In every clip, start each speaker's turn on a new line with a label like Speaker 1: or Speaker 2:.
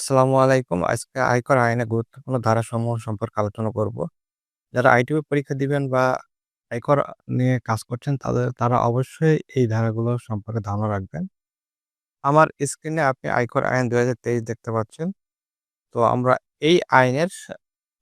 Speaker 1: আসসালামু আলাইকুম। আজকে আয়কর আইনে গুরুত্বপূর্ণ ধারাসমূহ সম্পর্কে আলোচনা করব। যারা আইটিভি পরীক্ষা দিবেন বা আয়কর নিয়ে কাজ করছেন, তাদের, তারা অবশ্যই এই ধারাগুলো সম্পর্কে ধারণা রাখবেন। আমার স্ক্রিনে আপনি আয়কর আইন ২০২৩ দেখতে পাচ্ছেন। তো আমরা এই আইনের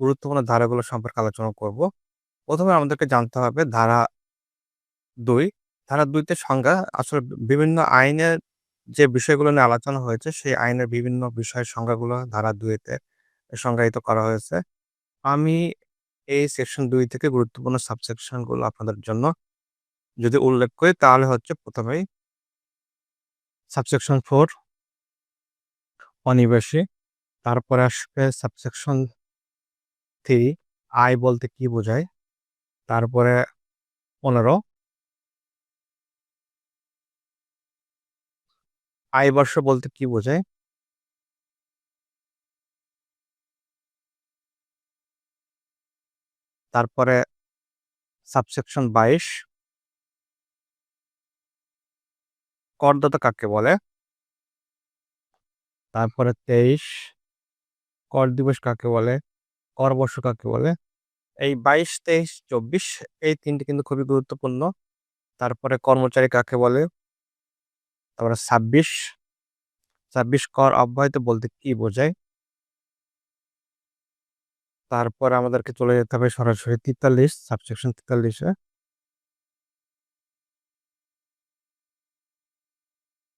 Speaker 1: গুরুত্বপূর্ণ ধারাগুলো সম্পর্কে আলোচনা করব। প্রথমে আমাদেরকে জানতে হবে ধারা দুই ধারা ২ তে সংজ্ঞা আসলে বিভিন্ন আইনের যে বিষয়গুলো নিয়ে আলোচনা হয়েছে, সেই আইনের বিভিন্ন বিষয়ের সংজ্ঞাগুলো ধারা দুইতে সংজ্ঞায়িত করা হয়েছে। আমি এই সেকশন দুই থেকে গুরুত্বপূর্ণ সাবসেকশনগুলো আপনাদের জন্য যদি উল্লেখ করি, তাহলে হচ্ছে প্রথমেই সাবসেকশন ফোর অনিবাসী। তারপরে আসবে সাবসেকশন থ্রি আয় বলতে কি বোঝায়? তারপরে ১৫ আয়বর্ষ বলতে কি বোঝায়? তারপরে সাবসেকশন ২২ করদাতা কাকে বলে? তারপরে ২৩ কর দিবস কাকে বলে? করবর্ষ কাকে বলে? এই ২২, ২৩, ২৪ এই তিনটি কিন্তু খুবই গুরুত্বপূর্ণ। তারপরে কর্মচারী কাকে বলে? তারপরে ২৬ ২৬ কর অব্যাহতি বলতে কি বোঝায়? তারপরে আমাদেরকে চলে যেতে হবে সরাসরি ৪৩ সাবসেকশন ৪৩ এ।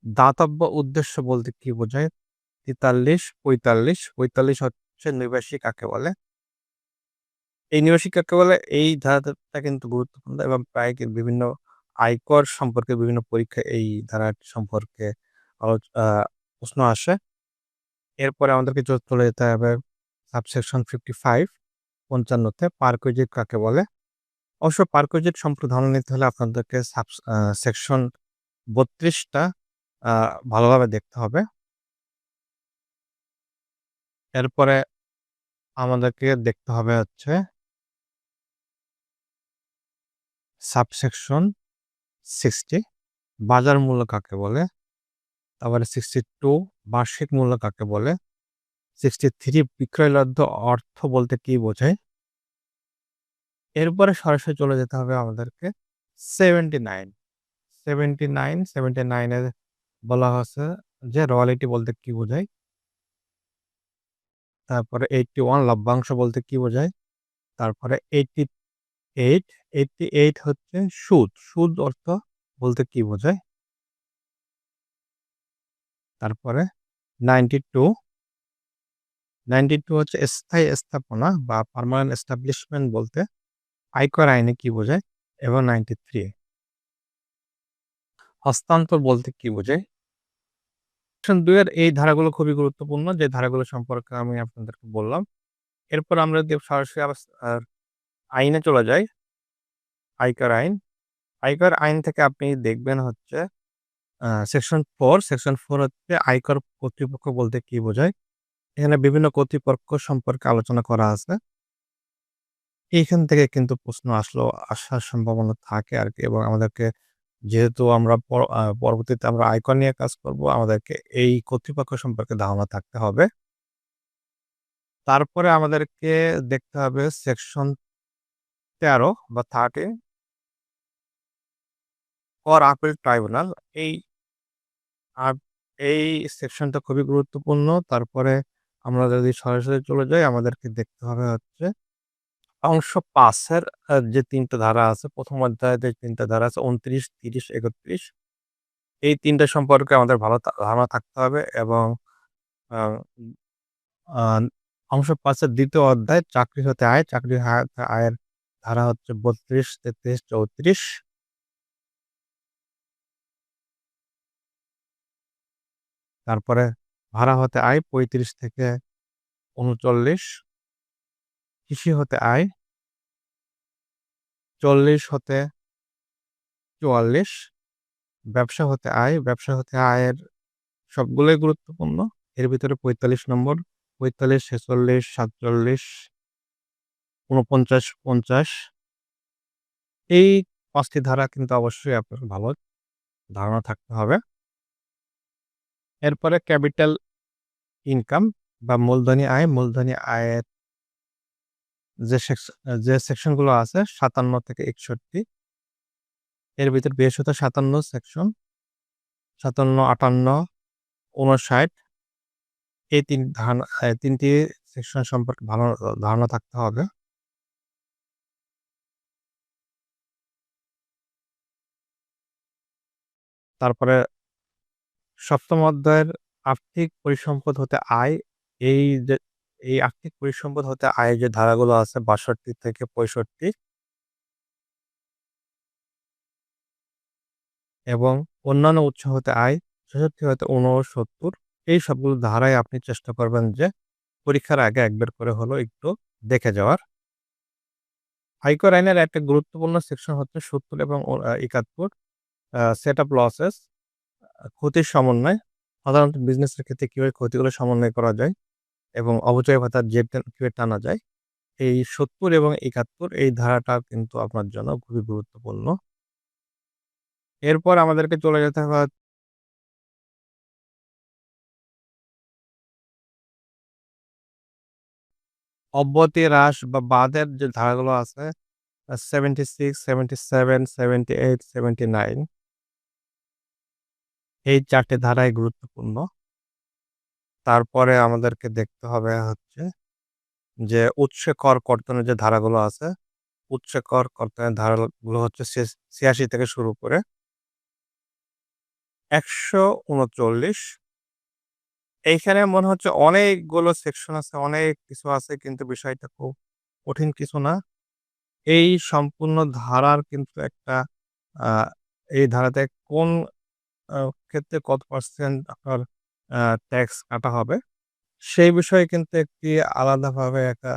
Speaker 1: দাতব্য উদ্দেশ্য বলতে কি বোঝায়? ৪৩, ৪৫, ৪৫ হচ্ছে নিবাসী কাকে বলে? এই নিবাসী কাকে বলে? এই ধারাটা কিন্তু গুরুত্বপূর্ণ এবং প্রায় বিভিন্ন আয়কর সম্পর্কে বিভিন্ন পরীক্ষা এই ধারা সম্পর্কে প্রশ্ন আসে। এরপরে আমাদেরকে চলে যেতে হবে সাবসেকশন 55 ৫৫ তে পার্কুইজিট কাকে বলে? অবশ্য পার্কুইজিট সম্পর্কে ধারণা নিতে হলে আপনাদেরকে সাবস সেকশন বত্রিশটা ভালোভাবে দেখতে হবে। এরপরে আমাদেরকে দেখতে হবে হচ্ছে সাবসেকশন 60 বাজার মূল্য কাকে বলে? তারপরে 62 বার্ষিক মূল্য কাকে বলে? 63 বিক্রয়লব্ধ অর্থ বলতে কি বোঝায়? এরপরে সরাসরি চলে যেতে হবে আমাদেরকে 79 79 79 এ বলা হচ্ছে যে রয়্যালিটি বলতে কি বোঝায়? তারপরে 81 লভ্যাংশ বলতে কি বোঝায়? তারপরে 88 88 হচ্ছে সুদ। সুদ অর্থ বলতে কি বোঝায়? তারপরে 92 92 হচ্ছে স্থায়ী স্থাপনা বা পার্মানেন্ট এস্টাবলিশমেন্ট বলতে আয়কর আইনে কি বোঝায়? এবং 93 হস্তান্তর বলতে কি বোঝায়? ২ এর এই ধারাগুলো খুবই গুরুত্বপূর্ণ যে ধারাগুলো সম্পর্কে আমি আপনাদেরকে বললাম। এরপর আমরা যদি সরাসরি আইনে চলে যাই আয়কর আইন। আয়কর আইন থেকে আপনি দেখবেন হচ্ছে সেকশন ফোর সেকশন ফোর হচ্ছে আয়কর কর্তৃপক্ষ বলতে কি বোঝায়? এখানে বিভিন্ন কর্তৃপক্ষ সম্পর্কে আলোচনা করা আছে। এইখান থেকে কিন্তু প্রশ্ন আসলেও আসার সম্ভাবনা থাকে আর কি এবং আমাদেরকে যেহেতু আমরা পরবর্তীতে আমরা আয়কর নিয়ে কাজ করব, আমাদেরকে এই কর্তৃপক্ষ সম্পর্কে ধারণা থাকতে হবে। তারপরে আমাদেরকে দেখতে হবে সেকশন ১৩ বা 13 কর আপিল ট্রাইব্যুনাল এই এই সেকশনটা খুবই গুরুত্বপূর্ণ। তারপরে আমরা যদি সরাসরি চলে যাই আমাদেরকে দেখতে হবে হচ্ছে অংশ ৫ এর আ যে ৩ টা ধারা আছে, প্রথম অধ্যায়ে যে ৩ টা ধারা আছে ২৯, ৩০, ৩১ এই ৩ টা সম্পর্কে আমাদের ভালো ধারণা থাকতে হবে এবং অংশ ৫ দ্বিতীয় ২য় অধ্যায় চাকরি হতে আয়, চাকরি আয়ের ধারা হচ্ছে ৩২, ৩৩, ৩৪ তারপরে ভাড়া হতে আয় ৩৫ থেকে ৩৯ কৃষি হতে আয় ৪০ হতে ৪৪ ব্যবসা হতে আয়, ব্যবসা হতে আয়ের সবগুলোই গুরুত্বপূর্ণ। এর ভিতরে ৪৫ নম্বর ৪৫, ৪৬, ৪৭ ৪৯, ৫০ এই পাঁচটি ধারা কিন্তু অবশ্যই আপনার ভালো ধারণা থাকতে হবে। এরপরে ক্যাপিটাল ইনকাম বা মূলধনী আয়, মূলধনী আয়ের যে সেকশ যে সেকশনগুলো আছে ৫৭ থেকে ৬১ এর ভিতর বৃহস্পতি ৫৭ সেকশন ৫৭, ৫৮, ৫৯ এই তিন ধারণা তিনটি সেকশন সম্পর্কে ভালো ধারণা থাকতে হবে। তারপরে সপ্তম অধ্যায়ের আর্থিক পরিসম্পদ হতে আয়, এই যে, এই আর্থিক পরিসম্পদ হতে আয়ের যে ধারাগুলো আছে ৬২ থেকে ৬৫ এবং অন্যান্য উৎস হতে আয় ৬৬ হতে ৬৯ এই সবগুলো ধারায় আপনি চেষ্টা করবেন যে পরীক্ষার আগে একবার করে হলো একটু দেখে যাওয়ার। আয়কর আইনের একটা গুরুত্বপূর্ণ সেকশন হচ্ছে ৭০ এবং ও আ ৭১ আ সেট আপ লসেস ক্ষতির সমন্বয়। সাধারণত বিজনেসের ক্ষেত্রে কীভাবে ক্ষতিগুলো সমন্বয় করা যায় এবং অবচয় ভাতার জেব কীভাবে টানা যায়। এই ৭০ এবং ৭১ এই ধারাটা কিন্তু আপনার জন্য খুবই গুরুত্বপূর্ণ। এরপর আমাদেরকে চলে যেতে হবে অব্যতি হ্রাস বা বাদের যে ধারাগুলো আছে সেভেন্টি সিক্স সেভেন্টি সেভেন 76, 77, 78, 79 এই ৪ টে ধারাই গুরুত্বপূর্ণ। তারপরে আমাদেরকে দেখতে হবে হচ্ছে যে উৎসে কর কর্তনের যে ধারাগুলো আছে, উৎসে কর কর্তনের ধারাগুলো হচ্ছে ছিয়াশি থেকে শুরু করে ১৩৯ এইখানে মনে হচ্ছে অনেকগুলো সেকশন আছে, অনেক কিছু আছে কিন্তু বিষয়টা খুব কঠিন কিছু না। এই সম্পূর্ণ ধারার কিন্তু একটা এই ধারাতে কোন ক্ষেত্রে কত পার্সেন্ট আপনার ট্যাক্স কাটা হবে, সেই বিষয়ে কিন্তু একটি আলাদাভাবে একটা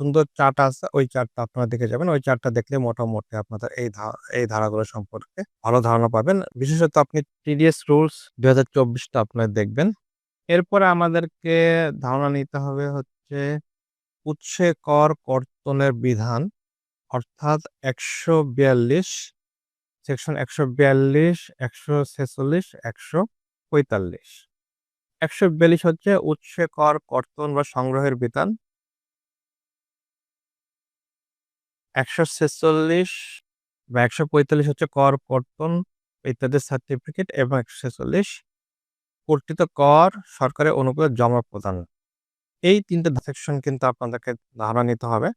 Speaker 1: সুন্দর চার্ট আছে। ওই চার্টটা আপনারা দেখে যাবেন। ওই চার্টটা দেখলে মোটামুটি আপনাদের এই এই ধারাগুলো সম্পর্কে ভালো ধারণা পাবেন। বিশেষত আপনি টিডিএস রুলস দু হাজার চব্বিশটা আপনারা দেখবেন। এরপরে আমাদেরকে ধারণা নিতে হবে হচ্ছে উৎসে কর কর্তনের বিধান অর্থাৎ ১৪২ সেকশন ১৪২, ১৪৬, ১৪৫ ১৪২ হচ্ছে উৎসে কর কর্তন বা সংগ্রহের বিধান। ১৪৬ বা ১৪৫ হচ্ছে কর কর্তন ইত্যাদি সার্টিফিকেট এবং ১৪৬ কর্তৃত কর সরকারের অনুকূলে জমা প্রদান। এই তিনটে সেকশন কিন্তু আপনাদেরকে ধারণা নিতে হবে।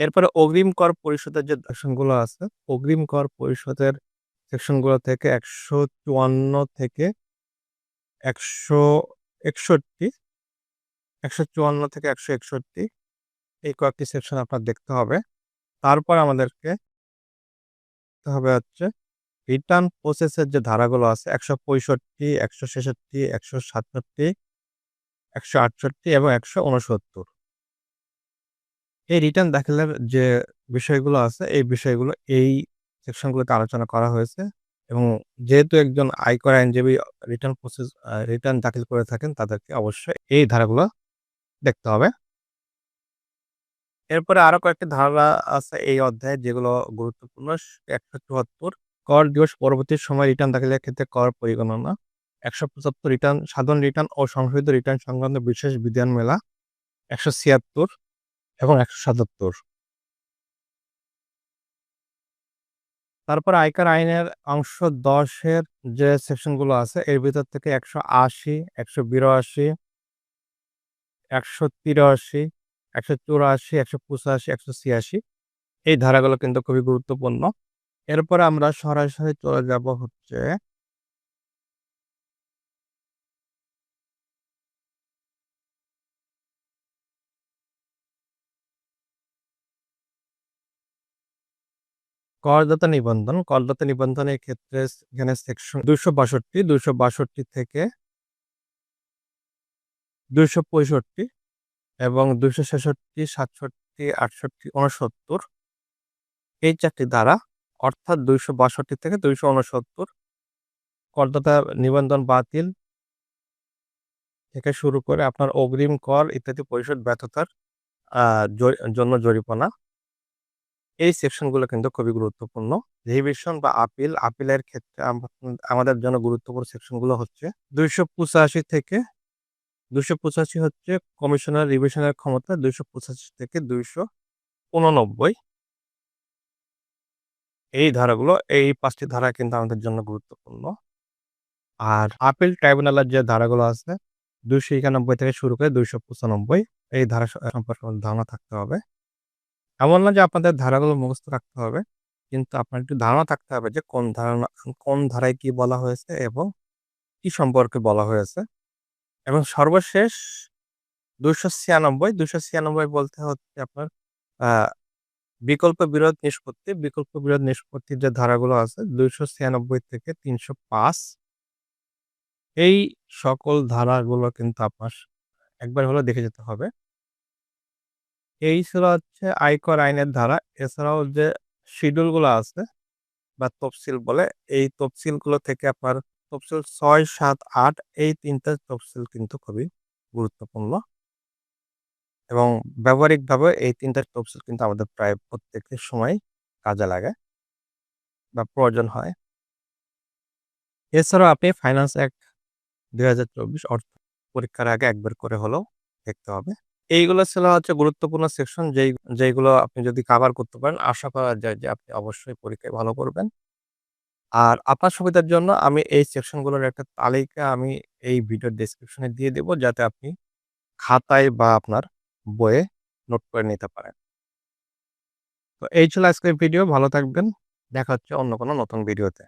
Speaker 1: এরপরে অগ্রিম কর পরিশোধের যে সেকশনগুলো আছে, অগ্রিম কর পরিশোধের সেকশনগুলো থেকে ১৫৪ থেকে ১৬১ ১৫৪ থেকে ১৬১ এই কয়েকটি সেকশন আপনার দেখতে হবে। তারপর আমাদেরকে হবে হচ্ছে রিটার্ন প্রসেসের যে ধারাগুলো আছে ১৬৫, ১৬৬, ১৬৭, ১৬৮ এবং ১৬৯ এই রিটার্ন দাখিলের যে বিষয়গুলো আছে, এই বিষয়গুলো এই সেকশনগুলোতে আলোচনা করা হয়েছে। এবং যেহেতু একজন আয়কর আইনজীবী রিটার্ন প্রসেস রিটার্ন দাখিল করে থাকেন তাদেরকে অবশ্যই এই ধারাগুলো দেখতে হবে। এরপরে আরও কয়েকটি ধারা আছে এই অধ্যায়ে যেগুলো গুরুত্বপূর্ণ। ১৭৪ কর দিবস পরবর্তী সময় রিটার্ন দাখিলের ক্ষেত্রে কর পরিগণনা, ১৭৫ রিটার্ন সাধারণ রিটার্ন ও সংশোধিত রিটার্ন সংক্রান্ত বিশেষ বিধানমেলা, ১৭৬ এবং ১৭৭ তারপরে আয়কর আইনের অংশ ১০ এর যে সেকশনগুলো আছে এর ভিতর থেকে ১৮০, ১৮২, ১৮৩, ১৮৪, ১৮৫, ১৮৮ এই ধারাগুলো কিন্তু খুবই গুরুত্বপূর্ণ। এরপরে আমরা সরাসরি চলে যাব হচ্ছে করদাতা নিবন্ধন। করদাতা নিবন্ধনের ক্ষেত্রে এখানে সেকশন ২৬২, ২৬২ থেকে ২৬৫ এবং ২৬৬, ৬৭, ৬৮, ৬৯ এই ৪ টি ধারা অর্থাৎ ২৬২ থেকে ২৬৯ করদাতা নিবন্ধন বাতিল থেকে শুরু করে আপনার অগ্রিম কর ইত্যাদি পরিশোধ ব্যর্থতার জন্য জরিমানা। এই সেকশনগুলো কিন্তু খুবই গুরুত্বপূর্ণ। রিভিশন বা আপিল, আপিলের ক্ষেত্রে আমাদের জন্য গুরুত্বপূর্ণ সেকশনগুলো হচ্ছে ২৮৫ থেকে 285 হচ্ছে কমিশনার রিভিশনের ক্ষমতা 285 থেকে 289 এই ধারাগুলো এই পাঁচটি ধারা কিন্তু আমাদের জন্য গুরুত্বপূর্ণ। আর আপিল ট্রাইব্যুনালের যে ধারাগুলো আছে 291 থেকে শুরু করে 295 এই ধারা সম্পর্কে ধারণা থাকতে হবে। এমন না যে আপনাদের ধারাগুলো মুখস্থ রাখতে হবে। কিন্তু আপনার একটু ধারণা থাকতে হবে যে কোন ধারণা কোন ধারায় কি বলা হয়েছে এবং কি সম্পর্কে বলা হয়েছে। এবং সর্বশেষ 296, 296 বলতে হচ্ছে আপনার বিকল্প বিরোধ নিষ্পত্তি। বিকল্প বিরোধ নিষ্পত্তির যে ধারাগুলো আছে 296 থেকে 305 এই সকল ধারাগুলো কিন্তু আপনার একবার হলেও দেখে যেতে হবে। এই ছিল হচ্ছে আয়কর আইনের ধারা। এছাড়াও যে শিডিউলগুলো আছে বা তফসিল বলে, এই তফসিলগুলো থেকে আপনার তফসিল ৬, ৭, ৮ এই ৩ টা তফসিল কিন্তু খুবই গুরুত্বপূর্ণ। এবং ব্যবহারিকভাবে এই ৩ টা তফসিল কিন্তু আমাদের প্রায় প্রত্যেকের সময় কাজে লাগে। বা প্রয়োজন হয়। এছাড়াও আপনি ফাইন্যান্স অ্যাক্ট ২০২৪ অর্থ পরীক্ষার আগে একবার করে হলেও দেখতে হবে। এইগুলো ছিল হচ্ছে গুরুত্বপূর্ণ সেকশন যেই, যেইগুলো আপনি যদি কভার করতে পারেন, আশা করা যায় যে আপনি অবশ্যই পরীক্ষায় ভালো করবেন। আর আপনার সুবিধার জন্য আমি এই সেকশনগুলোর একটা তালিকা আমি এই ভিডিওর ডেসক্রিপশনে দিয়ে দেব যাতে আপনি খাতায় বা আপনার বইয়ে নোট করে নিতে পারেন। তো এই ছিল আজকের ভিডিও। ভালো থাকবেন। দেখা হচ্ছে অন্য কোনো নতুন ভিডিওতে।